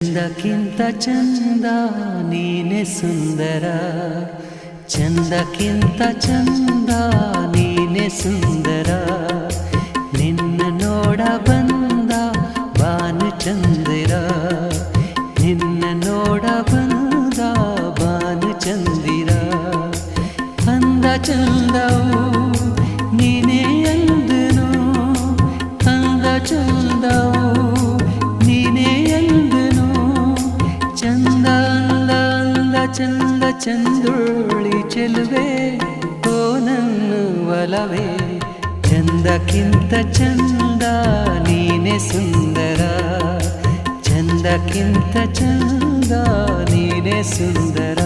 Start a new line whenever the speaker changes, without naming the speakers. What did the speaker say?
ಚಂದಕ್ಕಿಂತ ಚಂದ ನೀನೆ ಸುಂದರ ಚಂದಕ್ಕಿಂತ ಚಂದ ನೀನೆ ಸುಂದರ ನಿನ್ನ ನೋಡ ಬಂದ ಬಾನು ಚಂದಿರ ನಿನ್ನ ನೋಡ ಬಂದ ಬಾನು ಚಂದಿರ ಅಂದ ಚಂದವು ನೀನೇ ಎಂದನು ಅಂದ ಚಂದವು ಚಂದ ಚಂದುಳ್ಳಿ ಚೆಲುವೆ ಓ ನನ್ನ ಒಲವೇ ಚಂದಕ್ಕಿಂತ ಚಂದ ನೀನೆ ಸುಂದರ ಚಂದಕ್ಕಿಂತ ಚಂದ ನೀನೆ ಸುಂದರ